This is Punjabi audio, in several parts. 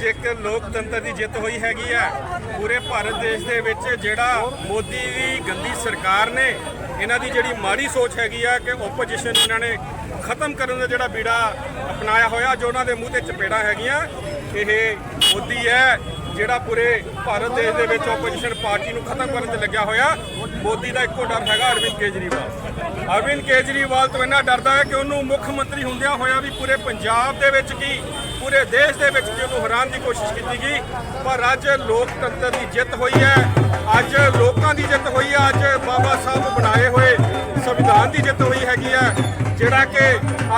ਅੱਜ ਇੱਕ ਲੋਕਤੰਤਰ ਦੀ ਜਿੱਤ ਹੋਈ ਹੈਗੀ ਆ। ਪੂਰੇ ਭਾਰਤ ਦੇਸ਼ ਦੇ ਵਿੱਚ ਜਿਹੜਾ ਮੋਦੀ ਦੀ ਗੰਦੀ ਸਰਕਾਰ ਨੇ, ਇਹਨਾਂ ਦੀ ਜਿਹੜੀ ਮਾੜੀ ਸੋਚ ਹੈਗੀ ਆ ਕਿ ਓਪੋਜੀਸ਼ਨ ਇਹਨਾਂ ਨੇ ਖਤਮ ਕਰਨ ਦਾ ਜਿਹੜਾ ਬੀੜਾ ਅਪਣਾਇਆ ਹੋਇਆ, ਜੋ ਉਹਨਾਂ ਦੇ ਮੂੰਹ ਤੇ ਚਪੇੜਾ ਹੈਗੀਆਂ, ਇਹ ਮੋਦੀ ਹੈ, ਜਿਹੜਾ ਪੂਰੇ ਭਾਰਤ ਦੇਸ਼ ਦੇ ਵਿੱਚ ਓਪੋਜੀਸ਼ਨ ਪਾਰਟੀ ਨੂੰ ਖਤਮ ਕਰਨ ਤੇ ਲੱਗਿਆ ਹੋਇਆ। ਮੋਦੀ ਦਾ ਇੱਕੋ ਡਰ ਹੈਗਾ ਅਰਵਿੰਦ ਕੇਜਰੀਵਾਲ। ਅਰਵਿੰਦ ਕੇਜਰੀਵਾਲ ਤੋਂ ਇੰਨਾ ਡਰਦਾ ਹੈ ਕਿ ਉਹਨੂੰ ਮੁੱਖ ਮੰਤਰੀ ਹੁੰਦਿਆਂ ਹੋਇਆ ਵੀ ਪੂਰੇ ਪੰਜਾਬ ਦੇ ਵਿੱਚ ਕੀ ਪੂਰੇ ਦੇਸ਼ ਦੇ ਵਿੱਚ ਵੀ ਉਹਨੂੰ ਹਰਾਉਣ ਦੀ ਕੋਸ਼ਿਸ਼ ਕੀਤੀ ਗਈ। ਪਰ ਅੱਜ ਲੋਕਤੰਤਰ ਦੀ ਜਿੱਤ ਹੋਈ ਹੈ। ਅੱਜ ਲੋਕਾਂ ਦੀ ਜਿੱਤ ਹੋਈ ਹੈ। ਅੱਜ ਬਾਬਾ ਸਾਹਿਬ ਬਣਾਏ ਹੋਏ ਸੰਵਿਧਾਨ ਦੀ ਜਿੱਤ ਹੋਈ ਹੈਗੀ ਹੈ। ਜਿਹੜਾ ਕਿ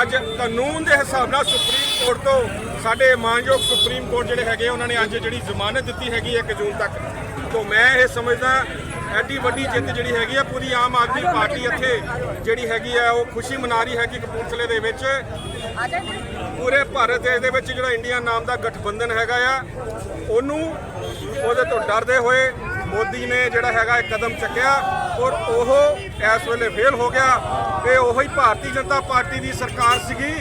ਅੱਜ ਕਾਨੂੰਨ ਦੇ ਹਿਸਾਬ ਨਾਲ ਸੁਪਰੀਮ ਕੋਰਟ ਤੋਂ ਸਾਡੇ ਮਾਨਯੋਗ ਸੁਪਰੀਮ ਕੋਰਟ ਜਿਹੜੇ ਹੈਗੇ ਉਹਨਾਂ ਨੇ ਅੱਜ ਜਿਹੜੀ ਜ਼ਮਾਨਤ ਦਿੱਤੀ ਹੈਗੀ 1 ਜੂਨ ਤੱਕ। ਤੋਂ ਮੈਂ ਇਹ ਸਮਝਦਾ ਐਡੀ ਵੱਡੀ ਜਿੱਤ ਜਿਹੜੀ ਹੈਗੀ ਆ, ਪੂਰੀ ਆਮ ਆਦਮੀ ਪਾਰਟੀ ਇੱਥੇ ਜਿਹੜੀ ਹੈਗੀ ਆ, ਉਹ ਖੁਸ਼ੀ ਮਨਾ ਰਹੀ ਹੈਗੀ ਕਪੂਰਥਲੇ ਦੇ ਵਿੱਚ। ਪੂਰੇ ਭਾਰਤ ਦੇਸ਼ ਦੇ ਵਿੱਚ ਜਿਹੜਾ ਇੰਡੀਆ ਨਾਮ ਦਾ ਗਠਬੰਧਨ ਹੈਗਾ ਆ, ਉਹਨੂੰ ਉਹਦੇ ਤੋਂ ਡਰਦੇ ਹੋਏ ਮੋਦੀ ਨੇ ਜਿਹੜਾ ਹੈਗਾ ਇਹ ਕਦਮ ਚੱਕਿਆ ਔਰ ਉਹ ਇਸ ਵੇਲੇ ਫੇਲ ਹੋ ਗਿਆ ਤੇ ਉਹੀ ਭਾਰਤੀ ਜਨਤਾ ਪਾਰਟੀ ਦੀ ਸਰਕਾਰ ਸੀਗੀ,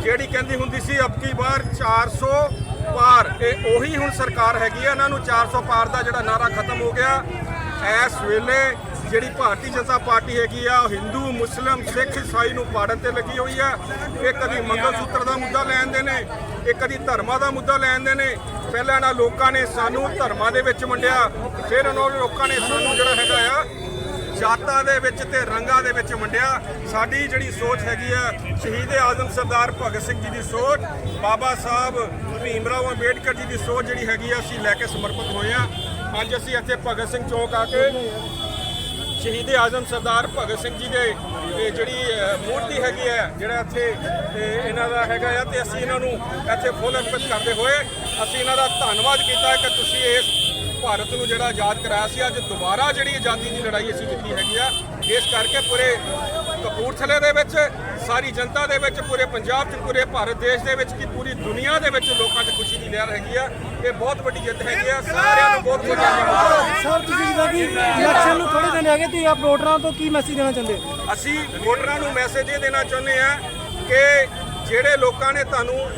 ਜਿਹੜੀ ਕਹਿੰਦੀ ਹੁੰਦੀ ਸੀ, ਅਬ ਕੀ ਵਾਰ 400 ਪਾਰ। ਇਹ ਉਹੀ ਹੁਣ ਸਰਕਾਰ ਹੈਗੀ ਆ, ਇਹਨਾਂ ਨੂੰ 400 ਪਾਰ ਦਾ ਜਿਹੜਾ ਨਾਰਾ ਖਤਮ ਹੋ ਗਿਆ। ਇਸ ਵੇਲੇ ਜਿਹੜੀ ਭਾਰਤੀ ਜਨਤਾ ਪਾਰਟੀ ਹੈਗੀ ਆ, ਉਹ ਹਿੰਦੂ, ਮੁਸਲਮ, ਸਿੱਖ ਈਸਾਈ ਨੂੰ ਪਾੜਨ ਤੇ ਲੱਗੀ ਹੋਈ ਆ। ਇਹ ਕਦੀ ਮੰਗਲ ਸੂਤਰ ਦਾ ਮੁੱਦਾ ਲੈਂਦੇ ਨੇ, ਇਹ ਕਦੀ ਧਰਮਾਂ ਦਾ ਮੁੱਦਾ ਲੈਂਦੇ ਨੇ। ਪਹਿਲਾਂ ਇਹਨਾਂ ਲੋਕਾਂ ਨੇ ਸਾਨੂੰ ਧਰਮਾਂ ਦੇ ਵਿੱਚ ਵੰਡਿਆ, ਫਿਰ ਉਹਨਾਂ ਲੋਕਾਂ ਨੇ ਸਾਨੂੰ ਜਿਹੜਾ ਹੈਗਾ ਆ, ਜਾਤਾਂ ਦੇ ਵਿੱਚ ਤੇ ਰੰਗਾਂ ਦੇ ਵਿੱਚ ਵੰਡਿਆ। ਸਾਡੀ ਜਿਹੜੀ ਸੋਚ ਹੈਗੀ ਆ, ਸ਼ਹੀਦ ਆਜ਼ਮ ਸਰਦਾਰ ਭਗਤ ਸਿੰਘ ਜੀ ਦੀ ਸੋਚ, ਬਾਬਾ ਸਾਹਿਬ ਭੀਮ ਰਾਓ ਅੰਬੇਡਕਰ ਜੀ ਦੀ ਸੋਚ ਜਿਹੜੀ ਹੈਗੀ ਆ, ਅਸੀਂ ਲੈ ਕੇ ਸਮਰਪਿਤ ਹੋਏ ਆ। ਅੱਜ ਅਸੀਂ ਇੱਥੇ ਭਗਤ ਸਿੰਘ ਚੌਕ ਆ ਕੇ ਸ਼ਹੀਦ ਆਜ਼ਮ ਸਰਦਾਰ ਭਗਤ ਸਿੰਘ ਜੀ ਦੇ ਇਹ ਜਿਹੜੀ ਮੂਰਤੀ ਹੈਗੀ ਹੈ, ਜਿਹੜਾ ਇੱਥੇ ਇਹਨਾਂ ਦਾ ਹੈਗਾ ਆ, ਤੇ ਅਸੀਂ ਇਹਨਾਂ ਨੂੰ ਇੱਥੇ ਫੁੱਲ ਅਰਪਿਤ ਕਰਦੇ ਹੋਏ ਅਸੀਂ ਇਹਨਾਂ ਦਾ ਧੰਨਵਾਦ ਕੀਤਾ ਕਿ ਤੁਸੀਂ ਇਸ ਭਾਰਤ ਨੂੰ ਜਿਹੜਾ ਆਜ਼ਾਦ ਕਰਾਇਆ ਸੀ, ਅੱਜ ਦੁਬਾਰਾ ਜਿਹੜੀ ਆਜ਼ਾਦੀ ਦੀ ਲੜਾਈ ਅਸੀਂ ਜਿੱਤੀ ਹੈਗੀ ਆ, ਇਸ ਕਰਕੇ ਪੂਰੇ ਕਪੂਰਥਲੇ ਦੇ ਵਿੱਚ ਸਾਰੀ ਜਨਤਾ ਦੇ ਵਿੱਚ ਪੂਰੇ ਪੰਜਾਬ 'ਚ ਪੂਰੇ ਭਾਰਤ ਦੇਸ਼ ਦੇ ਵਿੱਚ ਕੀ ਪੂਰੀ ਦੁਨੀਆ ਦੇ ਵਿੱਚ ਲੋਕਾਂ 'ਚ ਖੁਸ਼ੀ ਦੀ ਲਹਿਰ ਹੈਗੀ ਆ। ਇਹ ਬਹੁਤ ਵੱਡੀ ਜਿੱਤ ਹੈਗੀ ਆ। ਸਾਰਿਆਂ ਨੂੰ ਬਹੁਤ ਬਹੁਤ ਧੰਨਵਾਦ ਸਰ ਤੁਸੀਂ ਜਿੱਦਾਂ ਕਿ ਇਲੈਕਸ਼ਨ ਨੂੰ ਥੋੜੇ ਦਿਨ ਹੈਗੇ ਤੇ ਆਪ ਵੋਟਰਾਂ ਤੋਂ ਕੀ ਮੈਸੇਜ ਦੇਣਾ ਚਾਹੁੰਦੇ ਅਸੀਂ ਵੋਟਰਾਂ ਨੂੰ ਮੈਸੇਜ ਇਹ ਦੇਣਾ ਚਾਹੁੰਦੇ ਆ ਕਿ ਜਿਹੜੇ ਲੋਕਾਂ ਨੇ ਤੁਹਾਨੂੰ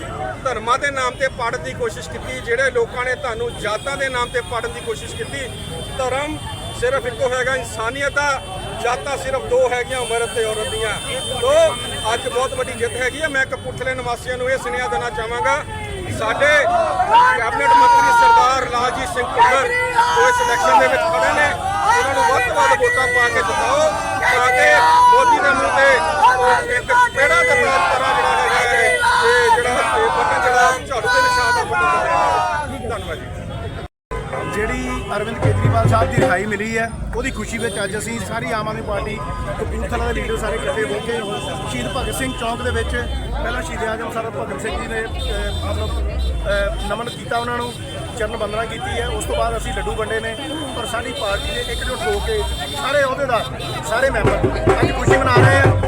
ਧਰਮਾਂ ਦੇ ਨਾਮ ਤੇ ਪਾੜਨ ਦੀ ਕੋਸ਼ਿਸ਼ ਕੀਤੀ ਜਿਹੜੇ ਲੋਕਾਂ ਨੇ ਤੁਹਾਨੂੰ ਜਾਤਾਂ ਦੇ ਨਾਮ ਤੇ ਪਾੜਨ ਦੀ ਕੋਸ਼ਿਸ਼ ਕੀਤੀ ਧਰਮ ਸਿਰਫ ਇੱਕੋ ਹੈਗਾ ਇਨਸਾਨੀਅਤ ਦਾ ਜਾਤਾਂ ਸਿਰਫ ਦੋ ਹੈਗੀਆਂ ਮਰਦ ਤੇ ਔਰਤ ਦੀਆਂ। ਤੋ ਅੱਜ ਬਹੁਤ ਵੱਡੀ ਜਿੱਤ ਹੈਗੀ ਆ। ਮੈਂ ਕਪੂਰਥਲੇ ਨਿਵਾਸੀਆਂ ਨੂੰ ਇਹ ਸੁਨੇਹਾ ਦੇਣਾ ਚਾਹਾਂਗਾ। ਸਾਡੇ ਕੈਬਨਿਟ ਮੰਤਰੀ ਸਰਦਾਰ ਲਾਲਜੀਤ ਸਿੰਘ ਭੁੱਲਰ ਜੋ ਇਸ ਇਲੈਕਸ਼ਨ ਦੇ ਵਿੱਚ ਖੜੇ ਨੇ, ਉਹਨਾਂ ਨੂੰ ਵੱਧ ਤੋਂ ਵੱਧ ਵੋਟਾਂ ਪਾ ਕੇ ਜਿਤਾਓ ਤਾਂ ਕਿ ਮੋਦੀ ਦੇ ਮੂੰਹ ਤੇ ਉਹ ਇੱਕ ਪੇੜਾ ਕਰਨਾ ਤਰ੍ਹਾਂ ਜਿਹੜਾ ਹੈਗਾ ਹੈ, ਇਹ ਜਿਹੜਾ ਇਹ ਜਿਹੜਾ ਝਾੜੂ ਦੇ ਨਿਸ਼ਾਨ ਦਾ ਬਟਨ ਧੰਨਵਾਦ ਜੀ। ਜਿਹੜੀ ਅਰਵਿੰਦ ਕੇਜਰੀਵਾਲ ਸਾਹਿਬ ਦੀ ਰਿਹਾਈ ਮਿਲੀ ਹੈ, ਉਹਦੀ ਖੁਸ਼ੀ ਵਿੱਚ ਅੱਜ ਅਸੀਂ ਸਾਰੀ ਆਮ ਆਦਮੀ ਪਾਰਟੀ ਕਪੂਰਥਲਾ ਦੇ ਲੀਡਰ ਸਾਰੇ ਇਕੱਠੇ ਹੋ ਕੇ ਸ਼ਹੀਦ ਭਗਤ ਸਿੰਘ ਚੌਂਕ ਦੇ ਵਿੱਚ, ਪਹਿਲਾਂ ਸ਼ਹੀਦ ਆਜਮ ਸਰ ਭਗਤ ਸਿੰਘ ਜੀ ਨੇ ਮਤਲਬ ਨਮਨ ਕੀਤਾ ਉਹਨਾਂ ਨੂੰ, ਚਰਨ ਬੰਦਨਾ ਕੀਤੀ ਹੈ, ਉਸ ਤੋਂ ਬਾਅਦ ਅਸੀਂ ਲੱਡੂ ਵੰਡੇ ਨੇ ਔਰ ਸਾਡੀ ਪਾਰਟੀ ਨੇ ਇਕਜੁੱਟ ਹੋ ਕੇ ਸਾਰੇ ਅਹੁਦੇਦਾਰ, ਸਾਰੇ ਮੈਂਬਰ ਅੱਜ ਖੁਸ਼ੀ ਮਨਾ ਰਹੇ ਆ।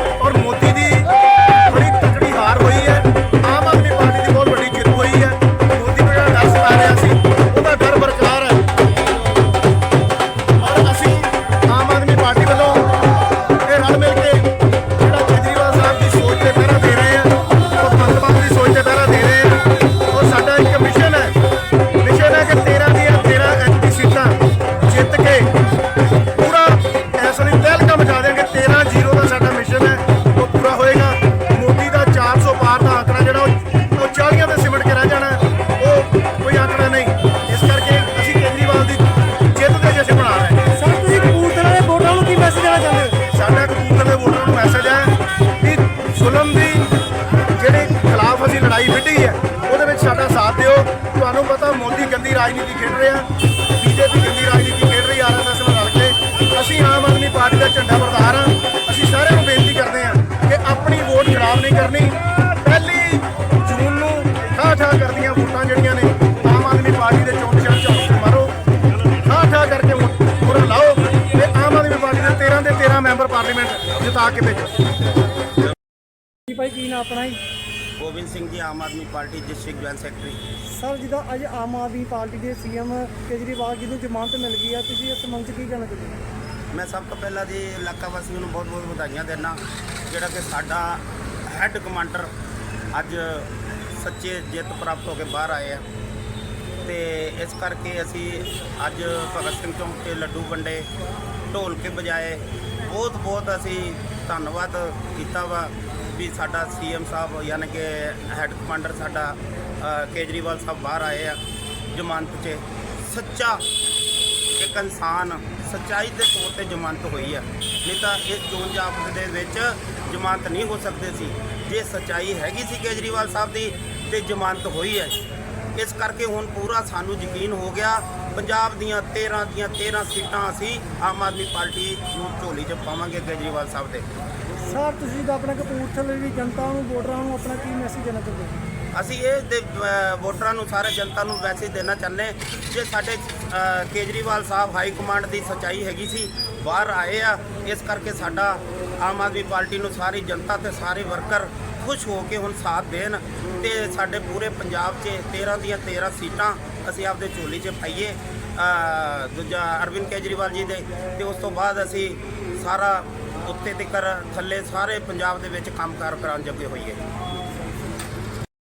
ਜਿਤਾ ਕੇ ਭੇਜੋ ਜੀ ਭਾਈ ਕੀ ਨਾ ਆਪਣਾ ਜੀ? Gobind Singh ji Aam Aadmi party district joint secretary. Sir ਜਿੱਦਾਂ ਅੱਜ ਆਮ ਆਦਮੀ ਪਾਰਟੀ ਦੇ ਸੀਐਮ ਕੇਜਰੀਵਾਲ ਜੀ ਨੂੰ ਜ਼ਮਾਨਤ ਮਿਲ ਗਈ ਆ ਤੁਸੀਂ ਇਸ ਸੰਬੰਧ 'ਚ ਕੀ ਕਹਿਣਾ ਚਾਹੁੰਦੇ ਹੋ? ਮੈਂ ਸਭ ਤੋਂ ਪਹਿਲਾਂ ਜੀ ਇਲਾਕਾ ਵਾਸੀਆਂ ਨੂੰ ਬਹੁਤ ਬਹੁਤ ਵਧਾਈਆਂ ਦਿੰਦਾ ਜਿਹੜਾ ਕਿ ਸਾਡਾ ਹੈੱਡ ਕਮਾਂਡਰ ਅੱਜ ਸੱਚੇ ਜਿੱਤ ਪ੍ਰਾਪਤ ਹੋ ਕੇ ਬਾਹਰ ਆਏ ਆ। ਇਸ ਕਰਕੇ ਅਸੀਂ ਅੱਜ ਭਗਤ ਸਿੰਘ ਚੌਂਕ ਤੇ ਲੱਡੂ ਵੰਡੇ ਢੋਲ ਕੇ ਵਜਾਏ ਬਹੁਤ ਬਹੁਤ ਅਸੀਂ ਧੰਨਵਾਦ ਕੀਤਾ ਵਾ ਵੀ ਸਾਡਾ ਸੀਐਮ ਸਾਹਿਬ, ਯਾਨੀ ਕਿ ਹੈੱਡ ਕਮਾਂਡਰ ਸਾਡਾ ਕੇਜਰੀਵਾਲ ਸਾਹਿਬ ਬਾਹਰ ਆਏ ਆ ਜ਼ਮਾਨਤ 'ਚ। ਸੱਚਾ ਇੱਕ ਇਨਸਾਨ ਸੱਚਾਈ ਦੇ ਤੌਰ ਤੇ ਜ਼ਮਾਨਤ ਹੋਈ ਆ। ਨਹੀਂ ਤਾਂ ਇਸ ਚੋਣ ਜਾਬਤੇ ਦੇ ਵਿੱਚ ਜ਼ਮਾਨਤ ਨਹੀਂ ਹੋ ਸਕਦੇ ਸੀ। ਜੇ ਸੱਚਾਈ ਹੈਗੀ ਸੀ ਕੇਜਰੀਵਾਲ ਸਾਹਿਬ ਦੀ ਤੇ ਜ਼ਮਾਨਤ ਹੋਈ ਹੈ। ਇਸ ਕਰਕੇ ਹੁਣ ਪੂਰਾ ਸਾਨੂੰ ਯਕੀਨ ਹੋ ਗਿਆ ਪੰਜਾਬ ਦੀਆਂ 13 ਦੀਆਂ 13 ਸੀਟਾਂ ਅਸੀਂ ਆਮ ਆਦਮੀ ਪਾਰਟੀ ਨੂੰ ਝੋਲੀ 'ਚ ਪਾਵਾਂਗੇ ਕੇਜਰੀਵਾਲ ਸਾਹਿਬ ਦੇ। ਸਰ ਤੁਸੀਂ ਤਾਂ ਆਪਣਾ ਕਪੂਰਥਲੇ ਦੀ ਜਨਤਾ ਨੂੰ ਵੋਟਰਾਂ ਨੂੰ ਆਪਣਾ ਕੀ ਮੈਸੇਜ ਦੇਣਾ ਚਾਹੁੰਦੇ ਹੋ? ਅਸੀਂ ਇਹ ਦੇ ਵੋਟਰਾਂ ਨੂੰ ਸਾਰੇ ਜਨਤਾ ਨੂੰ ਮੈਸੇਜ ਦੇਣਾ ਚਾਹੁੰਦੇ ਜੇ ਸਾਡੇ ਕੇਜਰੀਵਾਲ ਸਾਹਿਬ ਹਾਈ ਕਮਾਂਡ ਦੀ ਸੱਚਾਈ ਹੈਗੀ ਸੀ ਬਾਹਰ ਆਏ ਆ ਇਸ ਕਰਕੇ ਸਾਡਾ ਆਮ ਆਦਮੀ ਪਾਰਟੀ ਨੂੰ ਸਾਰੀ ਜਨਤਾ ਤੇ ਸਾਰੇ ਵਰਕਰ ਖੁਸ਼ ਹੋ ਕੇ ਹੁਣ ਸਾਥ ਦੇਣ ਤੇ ਸਾਡੇ ਪੂਰੇ ਪੰਜਾਬ 'ਚ 13 ਦੀਆਂ 13 ਸੀਟਾਂ ਅਸੀਂ ਆਪਦੇ ਝੋਲੀ 'ਚ ਪਾਈਏ ਦੂਜਾ ਅਰਵਿੰਦ ਕੇਜਰੀਵਾਲ ਜੀ ਦੇ, ਤੇ ਉਸ ਤੋਂ ਬਾਅਦ ਅਸੀਂ ਸਾਰਾ ਉੱਤੇ ਤੱਕ ਥੱਲੇ ਸਾਰੇ ਪੰਜਾਬ ਦੇ ਵਿੱਚ ਕੰਮਕਾਰ ਕਰਾਉਣ ਜੋਗੇ ਹੋਈਏ।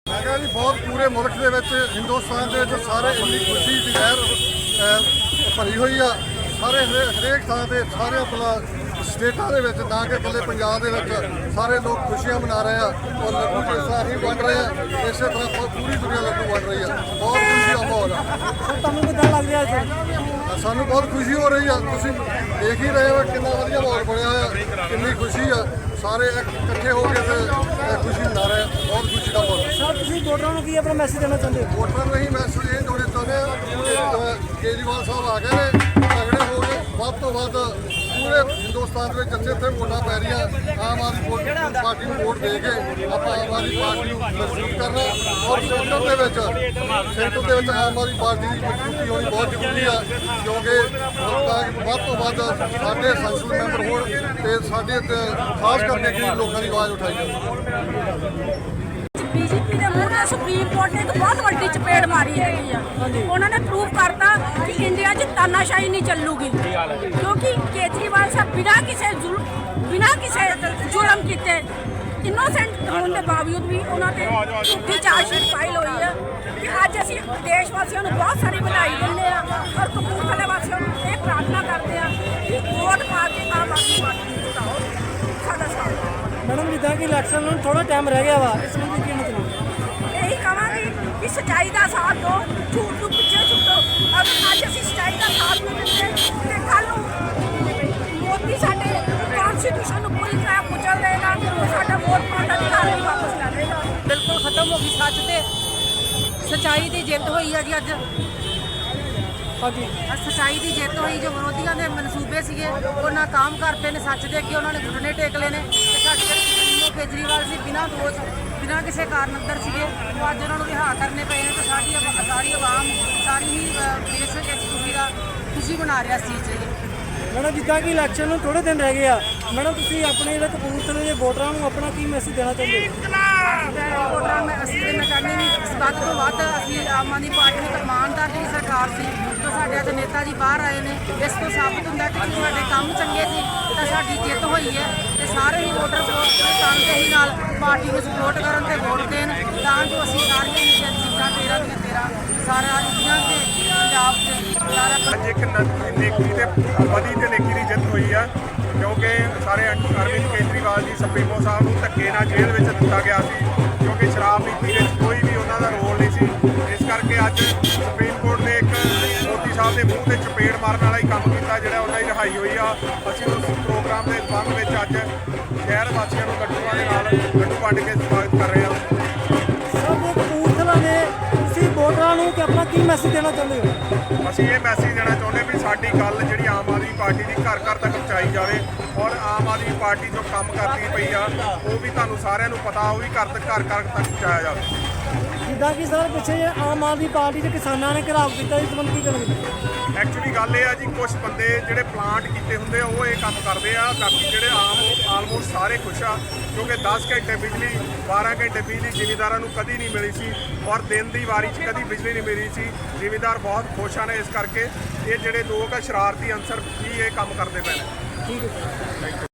ਮੈਂ ਕਿਹਾ ਜੀ, ਬਹੁਤ ਪੂਰੇ ਮੁਲਕ ਦੇ ਵਿੱਚ ਹਿੰਦੁਸਤਾਨ ਦੇ ਵਿੱਚ ਸਾਰੇ ਇੰਨੀ ਖੁਸ਼ੀ ਦੀ ਲਹਿਰ ਭਰੀ ਹੋਈ ਆ। ਸਾਰੇ ਹਰੇ- ਹਰੇਕ ਥਾਂ ਤੇ ਸਾਰੇ ਆਪਣਾ ਸਟੇਟਾਂ ਦੇ ਵਿੱਚ ਤਾਂ ਕਿ ਇਕੱਲੇ ਪੰਜਾਬ ਦੇ ਵਿੱਚ ਸਾਰੇ ਲੋਕ ਖੁਸ਼ੀਆਂ ਮਨਾ ਰਹੇ ਆ ਔਰ ਲੱਡੂ ਜਿਸ ਤਰ੍ਹਾਂ ਵੰਡ ਰਹੇ ਆ। ਇਸੇ ਤਰ੍ਹਾਂ ਪੂ- ਪੂਰੀ ਦੁਨੀਆ ਲੱਡੂ ਵੰਡ ਰਹੀ ਆ ਬਹੁਤ ਖੁਸ਼ੀ ਦਾ ਮਾਹੌਲ ਆ ਸਰ ਤੁਹਾਨੂੰ ਕਿੱਦਾਂ ਲੱਗ ਰਿਹਾ ਸਰ ਸਾਨੂੰ ਬਹੁਤ ਖੁਸ਼ੀ ਹੋ ਰਹੀ ਆ। ਤੁਸੀਂ ਦੇਖ ਹੀ ਰਹੇ ਹੋ ਕਿੰਨਾ ਵਧੀਆ ਮਾਹੌਲ ਬਣਿਆ ਹੋਇਆ ਕਿੰਨੀ ਖੁਸ਼ੀ ਆ। ਸਾਰੇ ਇੱਕ- ਇਕੱਠੇ ਹੋ ਕੇ ਤੇ ਖੁਸ਼ੀ ਮਨਾ ਰਹੇ ਬਹੁਤ ਖੁਸ਼ੀ ਦਾ ਮਾਹੌਲ ਸਰ ਤੁਸੀਂ ਵੋਟਰਾਂ ਨੂੰ ਕੀ ਆਪਣਾ ਮੈਸੇਜ ਦੇਣਾ ਚਾਹੁੰਦੇ ਹੋ? ਵੋਟਰਾਂ ਨੂੰ ਹੀ ਮੈਸੇਜ ਇਹ ਦੇਣਾ ਚਾਹੁੰਦੇ ਆ। ਕੇਜਰੀਵਾਲ ਸਾਹਿਬ ਆ ਗਏ ਨੇ ਤਗੜੇ ਹੋ ਕੇ ਵੱਧ ਤੋਂ ਵੱਧ ਪੂਰੇ ਹਿੰਦੁਸਤਾਨ ਦੇ ਵਿੱਚ ਜਿੱਥੇ ਜਿੱਥੇ ਵੋਟਾਂ ਪੈ ਰਹੀਆਂ ਆਮ ਆਦਮੀ ਵੋਟ- ਪਾਰਟੀ ਨੂੰ ਵੋਟ ਦੇ ਕੇ ਆਪਾਂ ਆਮ ਆਦਮੀ ਪਾਰਟੀ ਨੂੰ ਮਜ਼ਬੂਤ ਕਰਨਾ ਔਰ ਸੈਂਟਰ ਦੇ ਵਿੱਚ ਸੈਂਟਰ ਦੇ ਵਿੱਚ ਆਮ ਆਦਮੀ ਪਾਰਟੀ ਦੀ ਮਜ਼ਬੂਤੀ ਹੋਣੀ ਬਹੁਤ ਜ਼ਰੂਰੀ ਆ ਕਿਉਂਕਿ ਲੋਕਾਂ ਵੱਧ ਤੋਂ ਵੱਧ ਸਾਡੇ ਸੰਸਦ ਮੈਂਬਰ ਹੋਣ ਤੇ ਸਾਡੇ ਤੇ ਖਾਸ ਕਰਕੇ ਗਰੀਬ ਲੋਕਾਂ ਦੀ ਆਵਾਜ਼ ਉਠਾਈ ਜਾਵੇ। ਬੀਜੇਪੀ ਦੇ ਮੂਹਰੇ ਸੁਪਰੀਮ ਕੋਰਟ ਨੇ ਇੱਕ ਬਹੁਤ ਵੱਡੀ ਚਪੇੜ ਮਾਰੀ ਹੈਗੀ ਆ। ਉਹਨਾਂ ਨੇ ਪ੍ਰੂਵ ਕਰਤਾ ਕਿ ਇੰਡੀਆ 'ਚ ਤਾਨਾਸ਼ਾਹੀ ਨਹੀਂ ਚੱਲੂਗੀ। ਕਿਉਂਕਿ ਬਿਨਾਂ ਕਿਸੇ ਜ਼ੁਲਮ ਬਿਨਾਂ ਕਿਸੇ ਜ਼ੁਲਮ ਕੀਤੇ ਇਨੋਸੈਂਟ ਹੋਣ ਦੇ ਬਾਵਜੂਦ ਵੀ ਉਹਨਾਂ ਤੇ ਝੂਠੀ ਚਾਰਜਸ਼ੀਟ ਫਾਈਲ ਹੋਈ ਹੈ ਕਿ ਅੱਜ ਅਸੀਂ ਦੇਸ਼ ਵਾਸੀਆਂ ਨੂੰ ਬਹੁਤ ਸਾਰੀ ਵਧਾਈ ਦਿੰਦੇ ਆ ਔਰ ਕਪੂਰਥਲੇ ਵਾਸੀਆਂ ਨੂੰ ਇਹ ਪ੍ਰਾਰਥਨਾ ਕਰਦੇ ਆ ਕਿ ਵੋਟ ਪਾ ਕੇ ਆਮ ਆਦਮੀ ਪਾਰਟੀ ਨੂੰ ਜਿਤਾਓ। ਸਾਡਾ ਸਾਥ ਮੈਡਮ ਜਿੱਦਾਂ ਕਿ ਇਲੈਕਸ਼ਨ ਨੂੰ ਥੋੜਾ ਟਾਈਮ ਰਹਿ ਗਿਆ ਵਾ ਇਸ ਨੂੰ ਕੀ ਮਤਲਬ ਇਹੀ ਕਹਾਂਗੇ ਕਿ ਸੱਚਾਈ ਦਾ ਸਾਥ ਦਿਓ ਖਤਮ ਹੋ ਗਈ ਸੱਚ ਤੇ। ਸਚਾਈ ਦੀ ਜਿੱਤ ਹੋਈ ਹੈ ਜੀ ਅੱਜ। ਹਾਂਜੀ। ਸਚਾਈ ਦੀ ਜਿੱਤ ਹੋਈ ਜੋ ਵਿਰੋਧੀਆਂ ਦੇ ਮਨਸੂਬੇ ਸੀਗੇ ਉਹ ਨਾਕਾਮ ਕਰਤੇ ਨੇ ਸੱਚ ਦੇ ਅੱਗੇ ਉਹਨਾਂ ਨੇ ਘੁਟਨੇ ਟੇਕ ਲਏ ਨੇ। ਤੇ ਸਾਡੇ ਜਿਹੜੇ ਕੇਜਰੀਵਾਲ ਸੀ ਬਿਨਾਂ ਦੋਸ਼ ਬਿਨਾਂ ਕਿਸੇ ਕਾਰਨ ਅੰਦਰ ਸੀਗੇ ਉਹ ਅੱਜ ਉਹਨਾਂ ਨੂੰ ਰਿਹਾ ਕਰਨੇ ਪਏ ਨੇ ਤੇ ਸਾਡੀ ਸਾਰੀ ਆਵਾਮ ਸਾਰੀ ਹੀ ਦੇਸ਼ ਇਸ ਖੁਸ਼ੀ ਦਾ ਖੁਸ਼ੀ ਮਨਾ ਰਿਹਾ ਸੀ ਜੀ ਮੈਡਮ ਜਿੱਦਾਂ ਕਿ ਇਲੈਕਸ਼ਨ ਨੂੰ ਥੋੜੇ ਦਿਨ ਰਹਿ ਗਏ ਆ ਮੈਡਮ ਤੁਸੀਂ ਆਪਣੇ ਜਿਹੜੇ ਕਪੂਰਥਲੇ ਦੇ ਵੋਟਰਾਂ ਨੂੰ ਆਪਣਾ ਕੀ ਮੈਸੇਜ ਦੇਣਾ ਚਾਹੁੰਦੇ ਹੋ? ਵੋਟਰਾਂ ਮੈਂ ਅਸੀਂ ਮੈਂ ਚਾਹੁੰਦੀ ਵੀ ਵੱਧ ਤੋਂ ਵੱਧ ਅਸੀਂ ਆਮ ਆਦਮੀ ਪਾਰਟੀ ਦੀ ਇਮਾਨਦਾਰ ਦੀ ਸਰਕਾਰ ਸੀ ਜੋ ਸਾਡੇ ਅੱਜ ਨੇਤਾ ਜੀ ਬਾਹਰ ਆਏ ਨੇ ਇਸ ਤੋਂ ਸਾਬਤ ਹੁੰਦਾ ਕਿ ਜੇ ਸਾਡੇ ਕੰਮ ਚੰਗੇ ਸੀ ਤਾਂ ਸਾਡੀ ਜਿੱਤ ਹੋਈ ਹੈ ਤੇ ਸਾਰੇ ਹੀ ਵੋਟਰ ਤਨ ਹੀ ਨਾਲ ਪਾਰਟੀ ਨੂੰ ਸਪੋਰਟ ਕਰਨ ਤੇ ਵੋਟ ਦੇਣ ਤਾਂ ਜੋ ਅਸੀਂ ਸਾਰੀਆਂ ਹੀ ਸੀਟਾਂ 13 ਦੀਆਂ 13 ਸਾਰਾ ਇੰਡੀਆ ਤੇ ਪੰਜਾਬ ਤੇ ਅੱਜ ਇੱਕ ਨ- ਨੇਕੀ ਤੇ ਬਦੀ ਤੇ ਨੇਕੀ ਦੀ ਜਿੱਤ ਹੋਈ ਆ, ਕਿਉਂਕਿ ਸਾਰੇ ਅਰਵਿੰਦ ਕੇਜਰੀਵਾਲ ਜੀ ਸੁਪਰੀਮੋ ਸਾਹਿਬ ਨੂੰ ਧੱਕੇ ਨਾਲ ਜੇਲ੍ਹ ਵਿੱਚ ਦਿੱਤਾ ਗਿਆ ਸੀ, ਕਿਉਂਕਿ ਸ਼ਰਾਬ ਨੀਤੀ ਵਿੱਚ ਕੋਈ ਵੀ ਉਹਨਾਂ ਦਾ ਰੋਲ ਨਹੀਂ ਸੀ। ਇਸ ਕਰਕੇ ਅੱਜ ਮੈਸੇਜ ਦੇਣਾ ਚਾਹੁੰਦੇ ਹੋ? ਅਸੀਂ ਇਹ ਮੈਸੇਜ ਦੇਣਾ ਚਾਹੁੰਦੇ ਵੀ ਸਾਡੀ ਗੱਲ ਜਿਹੜੀ ਆਮ ਆਦਮੀ ਪਾਰਟੀ ਦੀ ਘਰ ਘਰ ਤੱਕ ਪਹੁੰਚਾਈ ਜਾਵੇ ਔਰ ਆਮ ਆਦਮੀ ਪਾਰਟੀ ਜੋ ਕੰਮ ਕਰਦੀ ਪਈ ਆ ਉਹ ਵੀ ਤੁਹਾਨੂੰ ਸਾਰਿਆਂ ਨੂੰ ਪਤਾ ਉਹ ਵੀ ਘਰ ਤੱਕ ਘਰ ਘਰ ਤੱਕ ਪਹੁੰਚਾਇਆ ਜਾਵੇ। ਜਿੱਦਾਂ ਕਿ ਸਰ ਪਿੱਛੇ ਆਮ ਆਦਮੀ ਪਾਰਟੀ ਦੇ ਕਿਸਾਨਾਂ ਨੇ ਘਰਾਵ ਕੀਤਾ ਇਸ ਸੰਬੰਧ ਕੀ ਕਰਨਗੇ ਐਕਚੁਅਲੀ ਗੱਲ ਇਹ ਆ ਜੀ ਕੁਝ ਬੰਦੇ ਜਿਹੜੇ ਪਲਾਂਟ ਕੀਤੇ ਹੁੰਦੇ ਆ, ਉਹ ਇਹ ਕੰਮ ਕਰਦੇ ਆ, ਬਾਕੀ ਜਿਹੜੇ ਆਮ ਆਲਮੋਸਟ ਸਾਰੇ ਖੁਸ਼ ਆ, ਕਿਉਂਕਿ 10 ਘੰਟੇ ਬਿਜਲੀ 12 ਘੰਟੇ ਬਿਜਲੀ ਜ਼ਿਮੀਦਾਰਾਂ ਨੂੰ ਕਦੀ ਨਹੀਂ ਮਿਲੀ ਸੀ ਔਰ ਦਿਨ ਦੀ ਵਾਰੀ 'ਚ ਕਦੀ ਬਿਜਲੀ ਨਹੀਂ ਮਿਲੀ ਸੀ। ਜ਼ਿਮੀਦਾਰ ਬਹੁਤ ਖੁਸ਼ ਹਨ ਇਸ ਕਰਕੇ, ਇਹ ਜਿਹੜੇ ਲੋਕ ਆ, ਸ਼ਰਾਰਤੀ ਅਨਸਰ ਹੀ ਇਹ ਕੰਮ ਕਰਦੇ ਪਏ ਨੇ। ਠੀਕ ਹੈ।